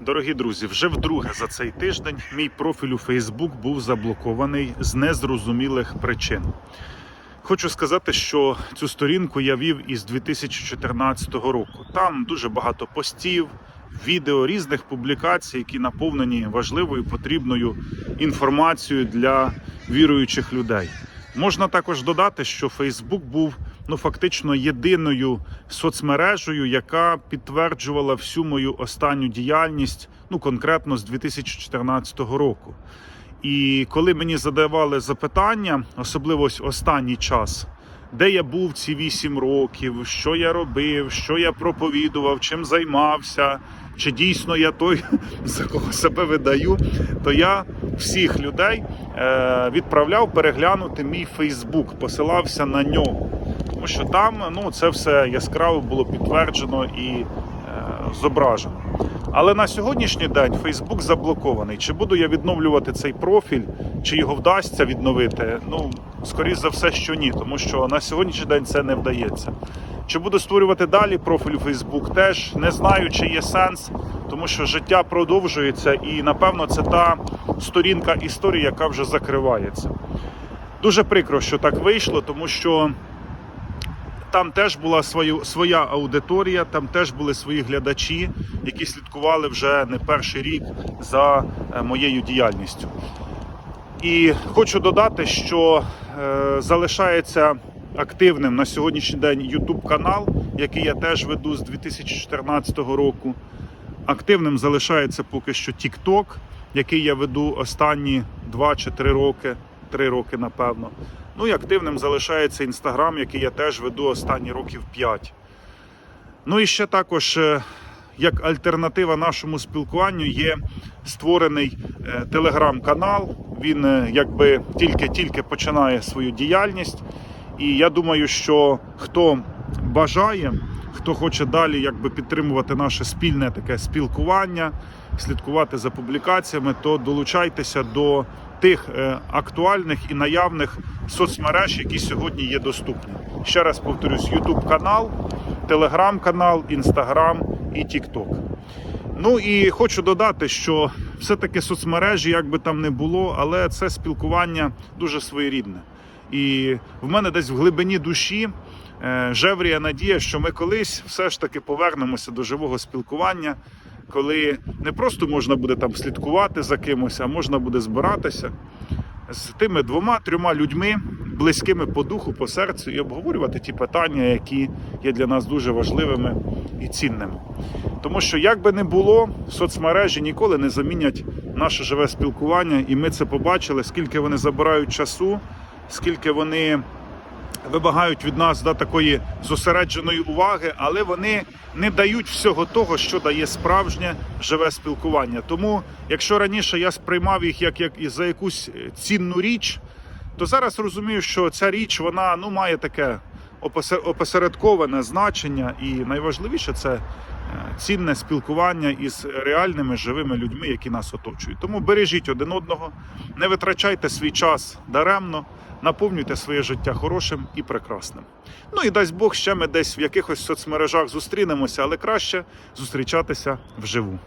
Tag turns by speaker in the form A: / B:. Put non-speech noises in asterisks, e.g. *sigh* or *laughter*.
A: Дорогі друзі, вже вдруге за цей тиждень мій профіль у Facebook був заблокований з незрозумілих причин. Хочу сказати, що цю сторінку я вів із 2014 року. Там дуже багато постів, відео, різних публікацій, які наповнені важливою потрібною інформацією для віруючих людей. Можна також додати, що Facebook був ну фактично єдиною соцмережею, яка підтверджувала всю мою останню діяльність, ну конкретно з 2014 року. І коли мені задавали запитання, особливо ось останній час, де я був ці 8 років, що я робив, що я проповідував, чим займався, чи дійсно я той, *laughs* за кого себе видаю, то я всіх людей е, відправляв переглянути мій Фейсбук, посилався на нього. Тому що там ну, це все яскраво було підтверджено і е, зображено. Але на сьогоднішній день Фейсбук заблокований. Чи буду я відновлювати цей профіль, чи його вдасться відновити? Ну, скоріш за все, що ні, тому що на сьогоднішній день це не вдається. Чи буду створювати далі профіль у Фейсбук? Теж не знаю, чи є сенс, тому що життя продовжується, і напевно це та сторінка історії, яка вже закривається. Дуже прикро, що так вийшло, тому що там теж була свою, своя аудиторія, там теж були свої глядачі, які слідкували вже не перший рік за е, моєю діяльністю. І хочу додати, що е, залишається активним на сьогоднішній день YouTube канал, який я теж веду з 2014 року. Активним залишається поки що TikTok, який я веду останні 2 чи 3 роки, 3 роки напевно. Ну і активним залишається Інстаграм, який я теж веду останні років 5. Ну і ще також, е, як альтернатива нашому спілкуванню, є створений е, телеграм-канал. Він е, якби тільки-тільки починає свою діяльність. І я думаю, що хто бажає, хто хоче далі якби підтримувати наше спільне таке спілкування, слідкувати за публікаціями, то долучайтеся до тих е, актуальних і наявних соцмереж, які сьогодні є доступні. Ще раз повторюсь: YouTube канал, Telegram канал, Instagram і TikTok. Ну і хочу додати, що все-таки соцмережі, як би там не було, але це спілкування дуже своєрідне. І в мене десь в глибині душі е, жевріє надія, що ми колись все ж таки повернемося до живого спілкування, коли не просто можна буде там слідкувати за кимось, а можна буде збиратися з тими двома-трьома людьми, близькими по духу, по серцю, і обговорювати ті питання, які є для нас дуже важливими і цінними. Тому що, як би не було, соцмережі ніколи не замінять наше живе спілкування, і ми це побачили, скільки вони забирають часу, скільки вони вимагають від нас да, такої зосередженої уваги, але вони не дають всього того, що дає справжнє живе спілкування. Тому, якщо раніше я сприймав їх як, як за якусь цінну річ, то зараз розумію, що ця річ вона ну має таке опосе- опосередковане значення, і найважливіше це е, цінне спілкування із реальними живими людьми, які нас оточують. Тому бережіть один одного, не витрачайте свій час даремно, наповнюйте своє життя хорошим і прекрасним. Ну і дасть Бог ще ми десь в якихось соцмережах зустрінемося, але краще зустрічатися вживу.